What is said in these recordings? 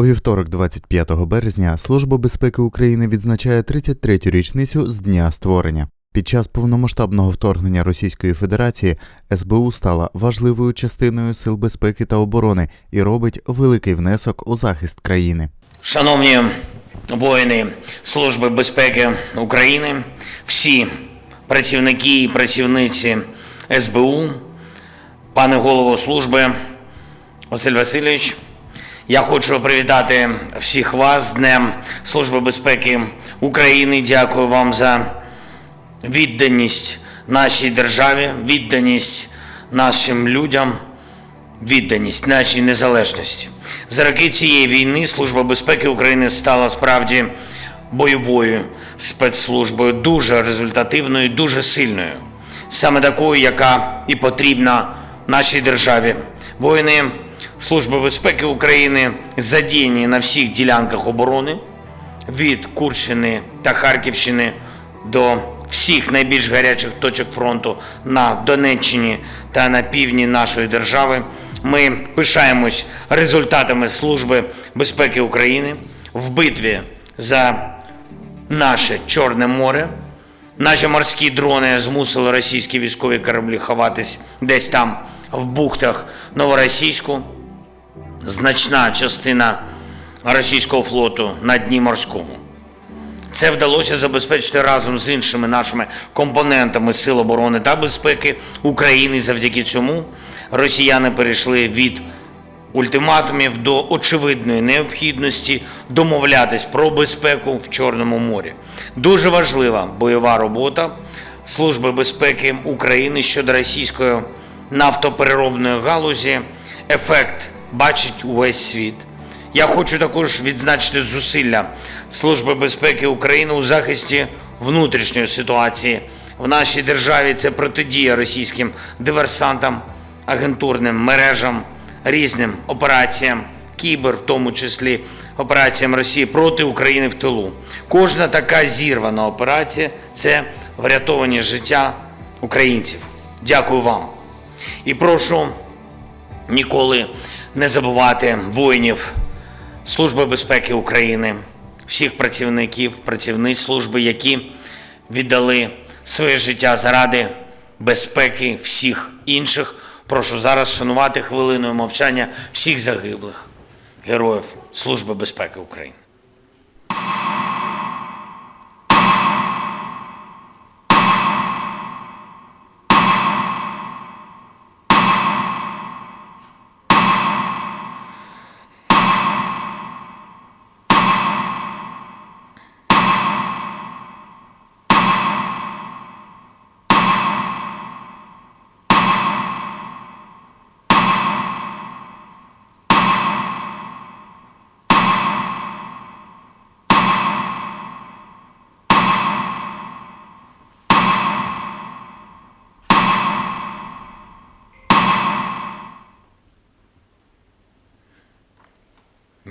У вівторок, 25 березня, Служба безпеки України відзначає 33-ю річницю з дня створення. Під час повномасштабного вторгнення Російської Федерації СБУ стала важливою частиною сил безпеки та оборони і робить великий внесок у захист країни. Шановні воїни Служби безпеки України, всі працівники і працівниці СБУ, пане голово служби Василь Васильович, я хочу привітати всіх вас з Днем Служби безпеки України. Дякую вам за відданість нашій державі, відданість нашим людям відданість нашій незалежності. За роки цієї війни Служба безпеки України стала справді бойовою спецслужбою, дуже результативною, дуже сильною, саме такою, яка і потрібна нашій державі. Воїни Служби безпеки України задіяні на всіх ділянках оборони від Курщини та Харківщини до всіх найбільш гарячих точок фронту на Донеччині та на півдні нашої держави. Ми пишаємось результатами Служби безпеки України в битві за наше Чорне море. Наші морські дрони змусили російські військові кораблі ховатись десь там в бухтах Новоросійську значна частина російського флоту на дні морському. Це вдалося забезпечити разом з іншими нашими компонентами Сил оборони та безпеки України. Завдяки цьому росіяни перейшли від ультиматумів до очевидної необхідності домовлятись про безпеку в Чорному морі. Дуже важлива бойова робота Служби безпеки України щодо російської нафтопереробної галузі. Ефект бачить увесь світ. Я хочу також відзначити зусилля Служби безпеки України у захисті внутрішньої ситуації в нашій державі. Це протидія російським диверсантам, агентурним мережам, різним операціям, кібер, в тому числі операціям Росії проти України в тилу. Кожна така зірвана операція це врятовані життя українців. Дякую вам. І прошу ніколи не забувати воїнів Служби безпеки України, всіх працівників, працівниць служби, які віддали своє життя заради безпеки всіх інших. Прошу зараз шанувати хвилиною мовчання всіх загиблих героїв Служби безпеки України.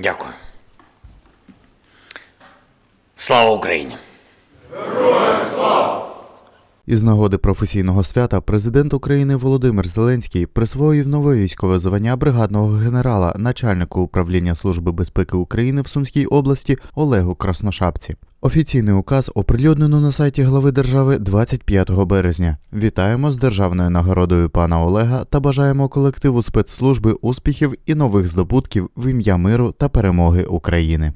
Дякую. Слава Україні! Героям слава! Із нагоди професійного свята президент України Володимир Зеленський присвоїв нове військове звання бригадного генерала, начальнику управління Служби безпеки України в Сумській області Олегу Красношапці. Офіційний указ оприлюднено на сайті глави держави 25 березня. Вітаємо з державною нагородою пана Олега та бажаємо колективу спецслужби успіхів і нових здобутків в ім'я миру та перемоги України.